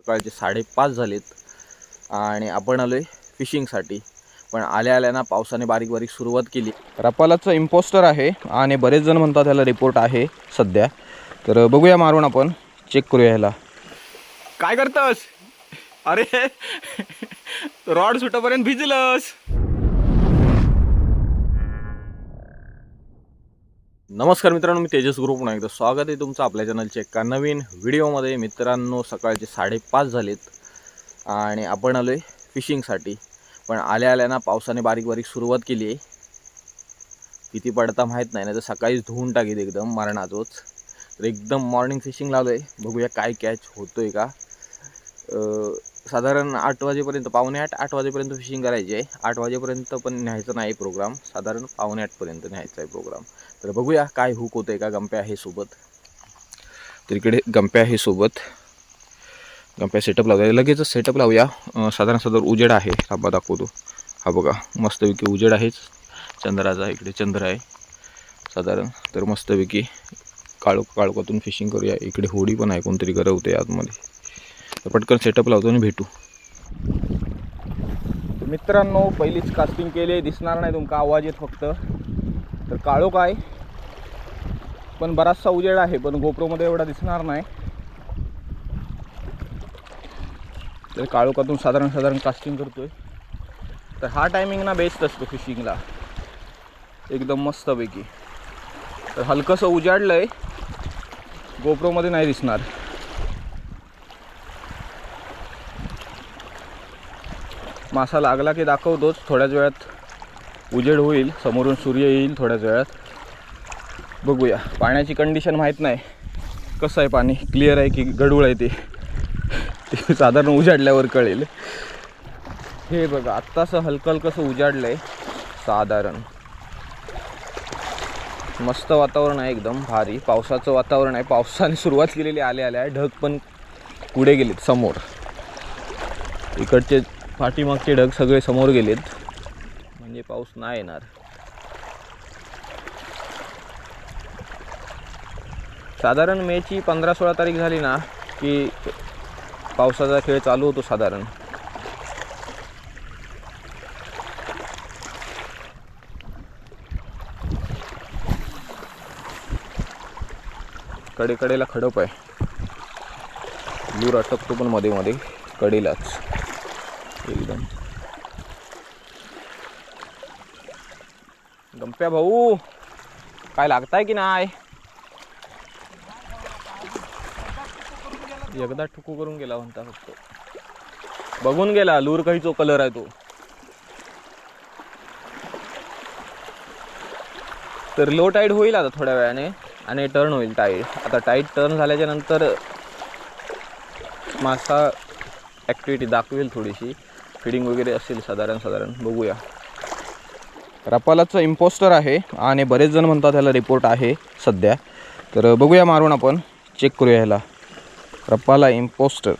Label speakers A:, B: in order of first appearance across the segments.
A: सकाळचे साडेपाच झालेत. आणि आपण आलो आहे फिशिंगसाठी. पण आल्या आल्या ना पावसाने बारीक बारीक सुरुवात केली. रपालाचं इम्पोस्टर आहे आणि बरेच जण म्हणतात ह्याला रिपोर्ट आहे सध्या. तर बघूया मारून आपण. चेक करूया ह्याला. काय करतस? अरे रॉड सुटापर्यंत भिजलस. नमस्कार मित्रांनो मी तेजस ग्रुप. पुन्हा एकदा स्वागत आहे तुमचं आपल्या चॅनलच्या एका नवीन व्हिडिओमध्ये मित्रांनो सकाळचे साडेपाच झालेत आणि आपण आलो आहे फिशिंगसाठी पण आल्या आल्या ना पावसाने बारीक बारीक सुरुवात केली आहे. किती पडता माहीत नाही ना तर सकाळीच धुवून टाकीत एकदम मरणाचोच. तर एकदम मॉर्निंग फिशिंग लावलं आहे बघूया काय कॅच होतो आहे का साधारण आठ वाजेपर्यंत पावणे आठ आठ वाजेपर्यंत फिशिंग करायची आहे. आठ वाजेपर्यंत पण न्यायचं नाही प्रोग्राम साधारण पावणे आठपर्यंत न्यायचा आहे प्रोग्राम तर बघूया काय हुक आहे का गंप्या आहे सोबत. तर इकडे गंप्या आहे सोबत. गंप्या सेटअप लावूया. लगेचच सेटअप लावूया. साधारण साधारण उजेड आहे. थांबा दाखवतो. हा बघा मस्तपैकी उजेड आहेच. चंद्राचा इकडे चंद्र आहे. साधारण तर मस्तपैकी काळू काळोखातून फिशिंग करूया. इकडे होडी पण आहे कोणतरी गरवते आतमध्ये. तर पटकन सेटअप लावतो आणि भेटू. मित्रांनो पहिलीच कास्टिंग केली दिसणार नाही तुमका आवाज येत फक्त. तर काळो काय? पण बराचसा उजेड आहे पण गोप्रोमध्ये एवढा दिसणार नाही. तर काळोखातून साधारण साधारण कास्टिंग करतोय. तर हा टायमिंग ना बेस्ट असतो फिशिंगला एकदम मस्तपैकी. तर हलकंसं उजाडलं आहे गोप्रोमध्ये नाही दिसणार. मासा लागला की दाखवतोच. थोड्याच वेळात उजेड होईल. समोरून सूर्य येईल थोड्याच वेळात. बघूया. पाण्याची कंडिशन माहीत नाही. कसं आहे पाणी? क्लिअर आहे की गडूळ आहे ते? साधारण उजाडल्यावर कळेल. हे बघा आत्ताचं हलकं हलकंसं उजाडलं आहे साधारण. मस्त वातावरण आहे एकदम भारी. पावसाचं वातावरण आहे. पावसाने सुरुवात केलेली आल्या आल्या ढग पण पुढे गेलेत समोर. इकडचे पाठीमागचे ढग सगळे समोर गेलेत. म्हणजे पाऊस नाही येणार. साधारण मेची पंधरा सोळा तारीख झाली ना की पावसाचा खेळ चालू होतो साधारण. कडेकडेला खडप आहे. लूर अटकतो पण मध्ये मध्ये कडेलाच. एकदम. गंप्या भाऊ काय लागताय की नाही? एकदा ठुकू करून गेला म्हणता फक्त. बघून गेला लूर काहीचो कलर आहे तो. तर लो टाईड होईल आता थोड्या वेळाने आणि टर्न होईल टाईड आता टाईड टर्न झाल्याच्यानंतर मासा ॲक्टिव्हिटी दाखवेल थोडीशी. फिडिंग वगैरे असेल साधारण साधारण. बघूया. रपालाचं इम्पोस्टर आहे आणि बरेच जण म्हणतात ह्याला रिपोर्ट आहे सध्या. तर बघूया मारून आपण. चेक करूया ह्याला. रपाला इम्पोस्टर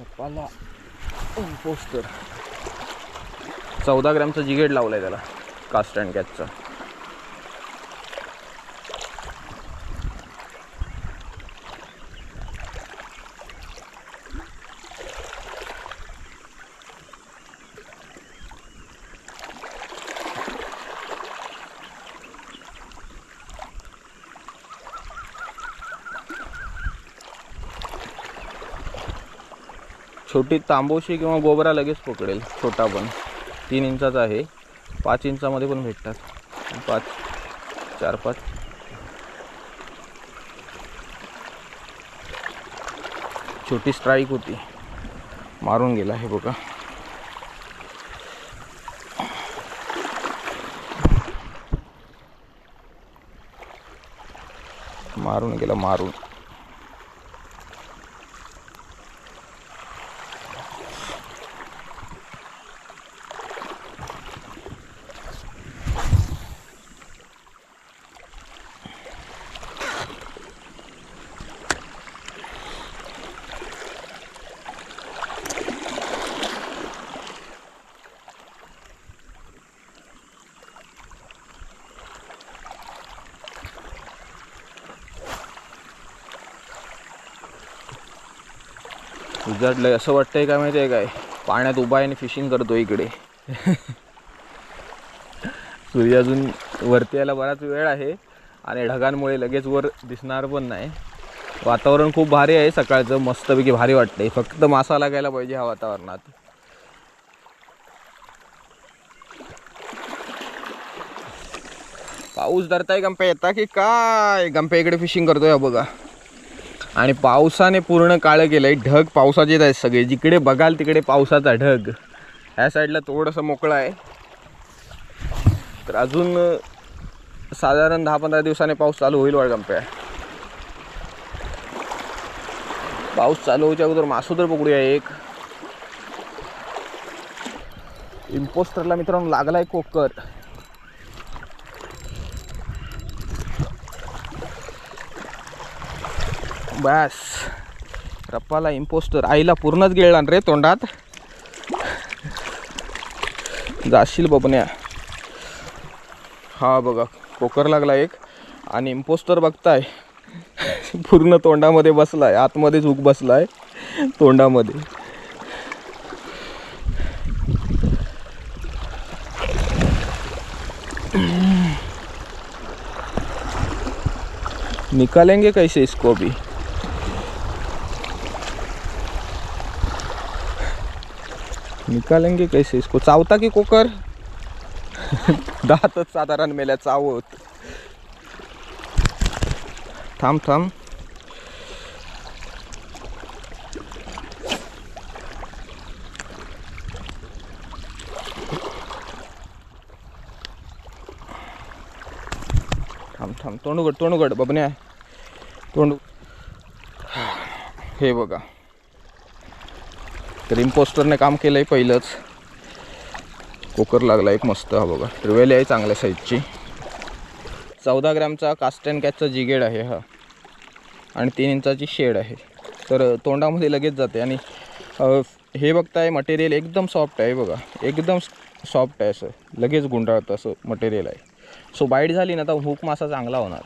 A: रपाला इम्पोस्टर चौदा ग्रॅमचा जिगेट आहे त्याला कास्ट अँड कॅचचा छोटी तांबोशी किंवा गोबरा लगेच पकडेल छोटा पण. तीन इंचाचा आहे. पाच इंचामध्ये पण भेटतात. पाच चार पाच. छोटी स्ट्राईक होती. मारून गेला हे बघा. मारून गेला मारून. उजाडलंय असं वाटतंय काय माहिती आहे काय? पाण्यात उभा आहे आणि फिशिंग करतो इकडे. सूर्य अजून वरती यायला बराच वेळ आहे आणि ढगांमुळे लगेच वर दिसणार पण नाही. वातावरण खूप भारी आहे सकाळचं. मस्तपैकी भारी वाटतंय. फक्त मासा लागायला पाहिजे ह्या वातावरणात. पाऊस धरताय गंप्या येता की काय? गंप्या इकडे फिशिंग करतोय बघा. आणि पावसाने पूर्ण काळं केलंय. ढग पावसाचेच आहेत सगळे. जिकडे बघाल तिकडे पावसाचा ढग. ह्या साईडला थोडंसं मोकळं आहे. तर अजून साधारण दहा पंधरा दिवसाने पाऊस चालू होईल वळगंप्या पाऊस चालू होच्या अगोदर मासू तर पकडूया एक. इम्पोस्टरला मित्रांनो लागलाय कोकर. बस. रप्पाला इम्पोस्टर आईला पूर्णच गिळला रे तोंडात. जाशील बबन्या. हा बघा कोकर लागला एक. आणि इम्पोस्टर बघताय. पूर्ण तोंडामध्ये बसलाय. आतमध्येच हुक बसलाय. तोंडामध्ये. निकालेंगे कैसे इसको भी निकालेंगे कैसे इसको? चावता की कोकर? दातच साधारण मेल्या चावत। थांब थांब थांब थांब तोंडगड उघड बबन्या। तोंड हे बघा. तर इम्पोस्टरने काम केलं आहे पहिलंच. कुकर लागला एक मस्त हा बघा. ट्रिवेली आहे चांगल्या साईजची चौदा ग्रॅमचा कास्ट अँड कॅचचा जिगेड आहे हा. आणि तीन इंचाची शेड आहे. तर तोंडामध्ये लगेच जाते. आणि हे बघताय मटेरियल एकदम सॉफ्ट आहे बघा. एकदम सॉफ्ट आहे असं. लगेच गुंडाळतं असं मटेरियल आहे. सो बाईट झाली ना तर हुक मासा चांगला होणार.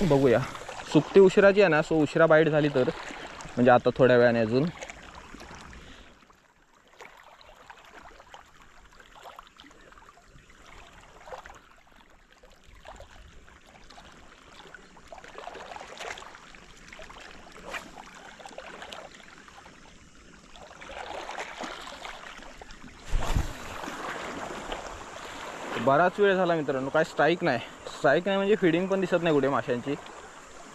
A: बघूया. सुकती उशिराची आहे ना सो उशिरा बाईट झाली तर. म्हणजे आता थोड्या वेळाने अजून. बराच वेळ झाला मित्रांनो काय स्ट्राईक नाही. स्ट्राईक नाही म्हणजे फिडिंग पण दिसत नाही कुठे माशांची.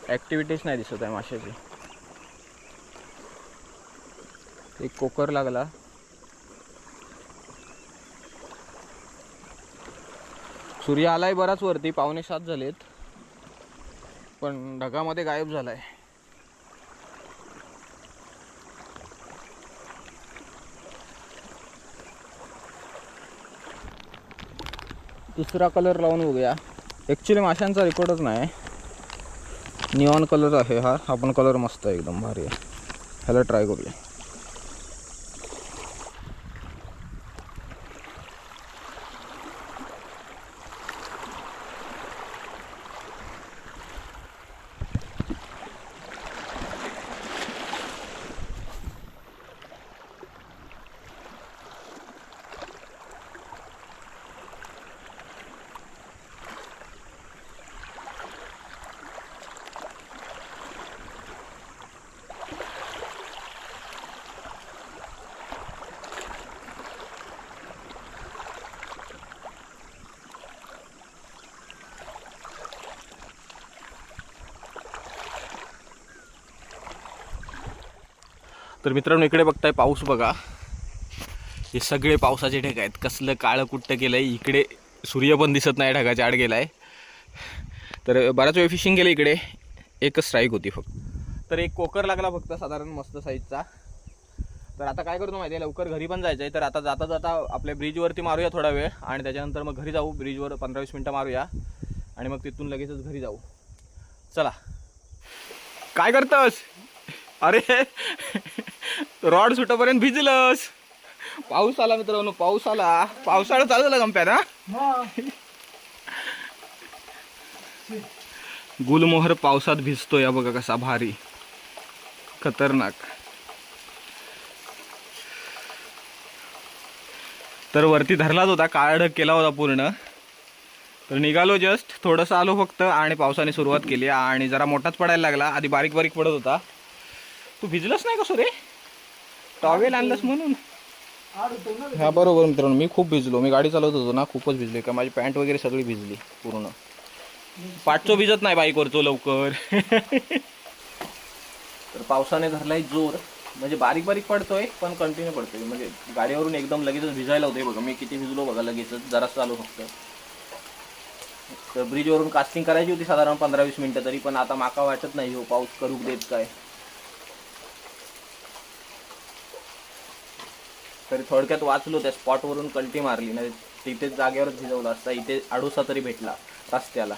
A: ॲक्टिव्हिटीज नाही दिसत आहे माशाची. एक कोकर लागला. सूर्य आलाय बराच वरती पावणे सात झालेत. पण ढगामध्ये गायब झालाय. दुसरा कलर लावून बघूया. ॲक्च्युली माशांचा रेकॉर्डच नाही. निऑन कलर आहे हा. हा पण कलर मस्त आहे एकदम भारी आहे. ह्याला ट्राय करूया. तर मित्रांनो इकडे बघताय पाऊस बघा. हे सगळे पावसाचे ढग आहेत. कसलं काळं कुट्ट केलं आहे इकडे सूर्य पण दिसत नाही ढगाच्या आड गेला आहे तर बराच वेळ फिशिंग केलं इकडे. एकच स्ट्राईक होती फक्त. तर एक कोकर लागला फक्त साधारण मस्त साईजचा तर आता काय करतो माहिती आहे लवकर घरी पण जायचं आहे तर आता जाता जाता आपल्या ब्रिजवरती मारूया थोडा वेळ. आणि त्याच्यानंतर मग घरी जाऊ. ब्रिजवर पंधरा वीस मिनटं मारूया. आणि मग तिथून लगेचच घरी जाऊ. चला. काय करतस? अरे रॉड सुटपर्यंत भिजलंस. पाऊस आला मित्रांनो पाऊस आला. पावसाळा चालू झाला गंप्या ना गुलमोहर पावसात भिजतो या बघा कसा भारी. खतरनाक. तर वरती धरलाच होता काळा ढग केला होता पूर्ण. तर निघालो जस्ट थोडंसं आलो फक्त आणि पावसाने सुरुवात केली. आणि जरा मोठाच पडायला लागला. आधी बारीक बारीक पडत होता. तू भिजलास नाही का रे टॉवेल आणलंस म्हणून. हा बरोबर मित्रांनो मी खूप भिजलो. मी गाडी चालवत होतो ना खूपच भिजलो. का माझी पॅन्ट वगैरे सगळी भिजली पूर्ण. पाठचो भिजत नाही बाईकवरचो लवकर. तर पावसाने धरलाय जोर. म्हणजे बारीक बारीक पडतोय पण कंटिन्यू पडतोय. म्हणजे गाडीवरून एकदम लगेचच भिजायला होते बघा. मी किती भिजलो बघा लगेचच. जरा चालू फक्त. तर ब्रिजवरून कास्टिंग करायची होती साधारण पंधरा वीस मिनिटं तरी पण आता माका वाटत नाही हो पाऊस करूक देत काय. तरी थोडक्यात वाचलो त्या स्पॉटवरून कल्टी मारली नाही तिथेच जागेवरच भिजवलं असता इथे आडूसा तरी भेटला रस्त्याला.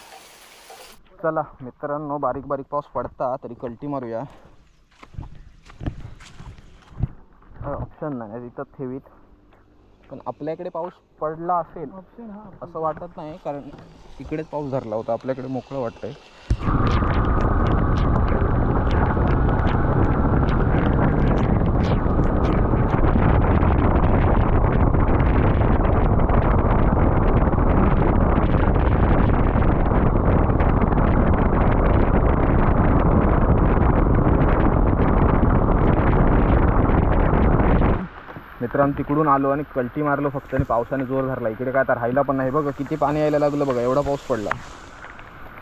A: चला मित्रांनो बारीक बारीक पाऊस पडता तरी कल्टी मारूया. ऑप्शन नाही तिथं ठेवीत. पण आपल्याकडे पाऊस पडला असेल असं वाटत नाही कारण इकडेच पाऊस धरला होता आपल्याकडे मोकळं वाटतंय. मित्रांनो तिकडून आलो आणि कल्टी मारलो फक्त आणि पावसाने जोर धरला. इकडे काय तर राहिला पण नाही. बघा किती पाणी यायला लागलं बघा. एवढा पाऊस पडला.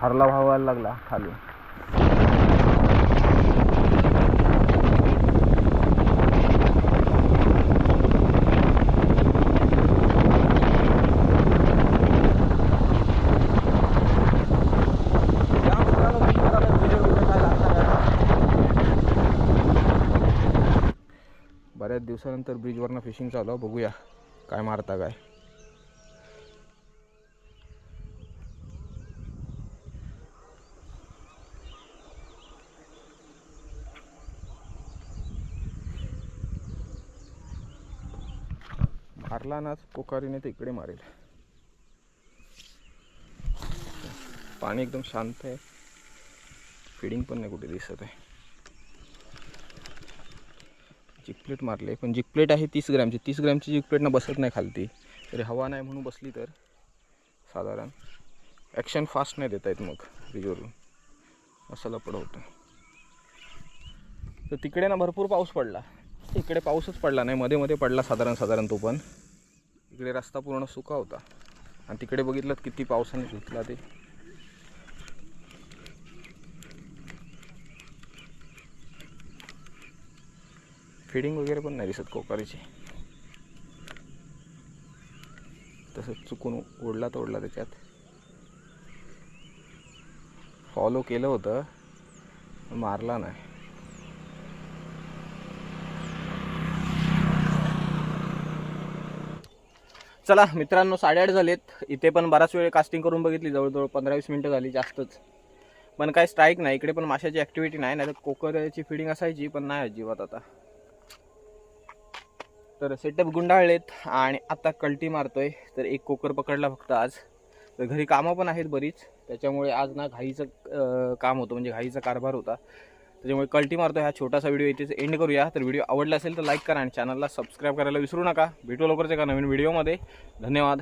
A: हरला व्हावायला लागला खाली. दिवसानंतर ब्रिजवरनं फिशिंग चालू आहे. बघूया काय मारता काय. मारला नाच पोकारीने तर इकडे मारेल. पाणी एकदम शांत आहे. फिडिंग पण नाही कुठे दिसत आहे. जिकप्लेट मारले. पण जिकप्लेट आहे तीस ग्रॅमची. तीस ग्रॅमची जिकप्लेटनं बसत नाही खालती. तरी हवा नाही म्हणून बसली तर साधारण ॲक्शन फास्ट नाही देता येत मग रिजवरून असं लपड होतं तर तिकडे ना भरपूर पाऊस पडला. इकडे पाऊसच पडला नाही. मध्ये मध्ये पडला साधारण साधारण तो पण. इकडे रस्ता पूर्ण सुका होता. आणि तिकडे बघितलं किती पावसाने धुतला ते. फिडिंग वगैरे पण नाही दिसत कोकारीची. तसंच चुकून ओढला तर ओढला त्याच्यात. फॉलो केलं होतं मारला नाही. चला मित्रांनो साडेआठ झालेत. इथे पण बराच वेळ कास्टिंग करून बघितली जवळजवळ पंधरा वीस मिनटं झाली जास्तच. पण काही स्ट्राईक नाही इकडे पण माशाची ॲक्टिव्हिटी नाही नाही तर कोकरची फिडिंग असायची पण नाही अजिबात आता. तर सेटअप गुंडाळलेत आणि आता कल्टी मारतोय. तर एक कोकर पकडला फक्त आज. तर घरी कामं पण आहेत बरीच. त्याच्यामुळे आज ना घाईचं काम होतं. म्हणजे घाईचा कारभार होता. त्याच्यामुळे कल्टी मारतो हा छोटासा व्हिडिओ. इथेच एंड करूया. तर व्हिडिओ आवडला असेल तर लाईक करा आणि चॅनलला सबस्क्राईब करायला विसरू नका. भेटू लवकरच एका नवीन व्हिडिओमध्ये. धन्यवाद.